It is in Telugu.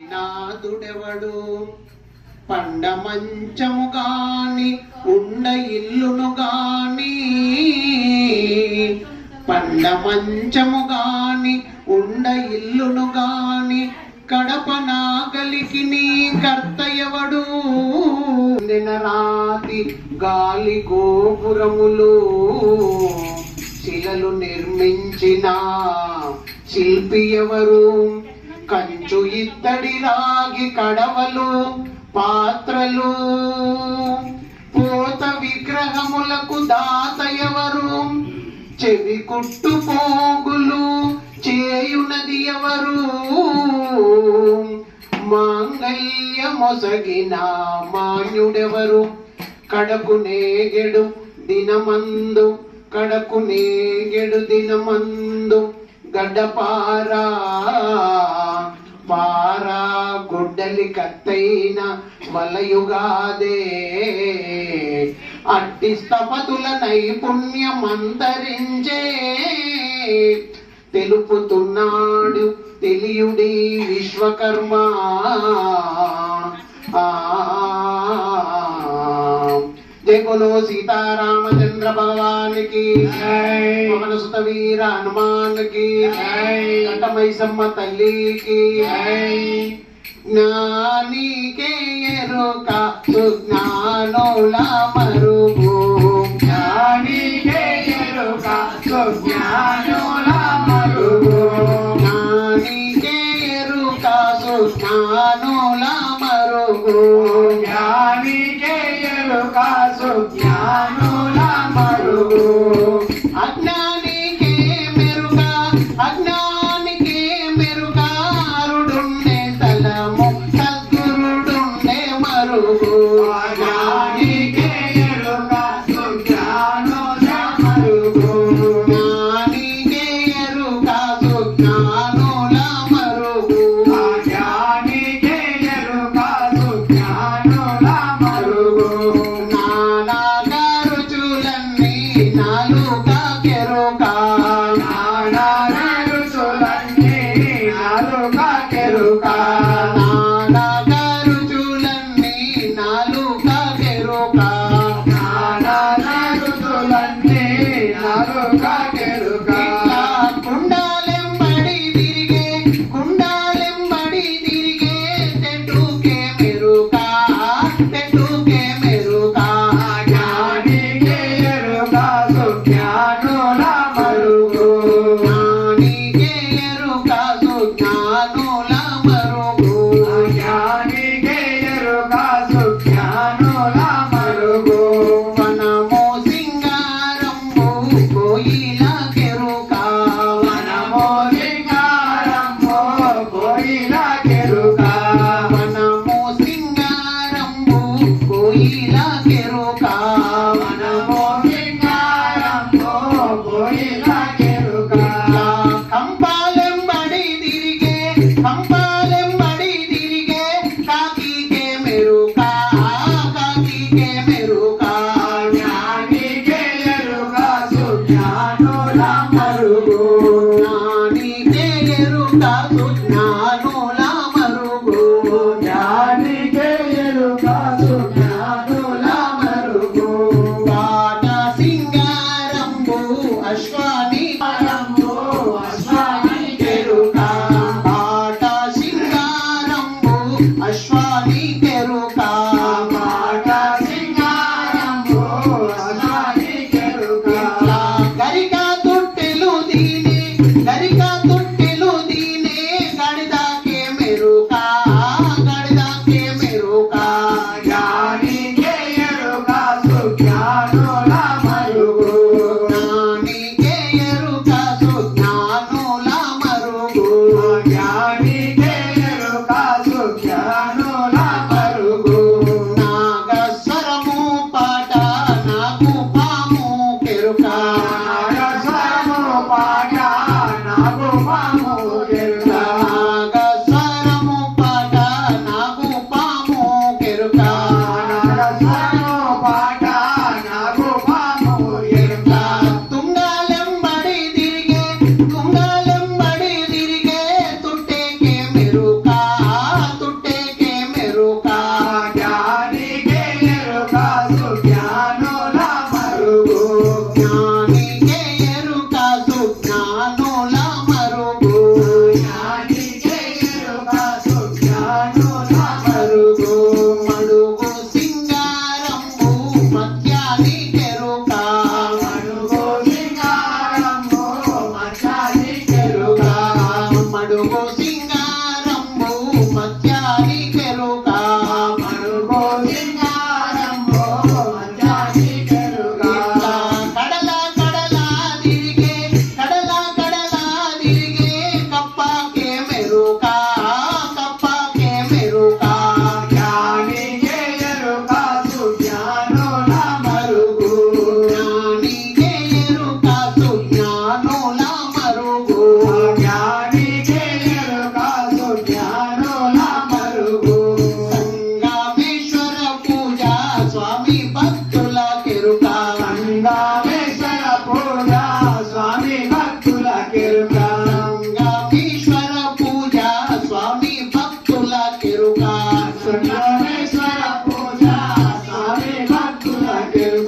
నాదుడెవడు? పండ మంచము గాని ఉండ ఇల్లును గాని. పండ మంచము గాని ఉండ ఇల్లును గాని. కడప నాగలికి నీ కర్త ఎవడు? రాతి గాలి గోపురములు శిలలు నిర్మించిన శిల్పి ఎవరు? కంచు ఇత్తడి రాగి కడవలు పాత్రలు. పోత విగ్రహములకు దాత ఎవరు? చెవి కుట్టు పోగులు చేయునది ఎవరు? మాంగల్య మొసగిన మాన్యుడెవరు? కడకు నేగెడు దినమందు కడకు నేగెడు దినమందు గడ్డపారా పారా గుడ్డలి కత్తైన వలయుగాదే. అట్టి స్థపతుల నైపుణ్యమంతరించే. తెలుపుతున్నాడు తెలియుడి విశ్వకర్మ. బోలో సీతారామచంద్ర భగవాన్కి పవన సుత వీర హనుమాన్కి కంఠమైసమ్మ తల్లికి జ్ఞానికే ఎరుక సుజ్ఞానుల మరుగు. జ్ఞానికే ఎరుక సుజ్ఞానుల మరుగు. జ్ఞానికే ఎరుక సుజ్ఞానుల ఎరుక సుజ్ఞానుల మరుగు. అజ్ఞానికే I Ashwani. Mama. you.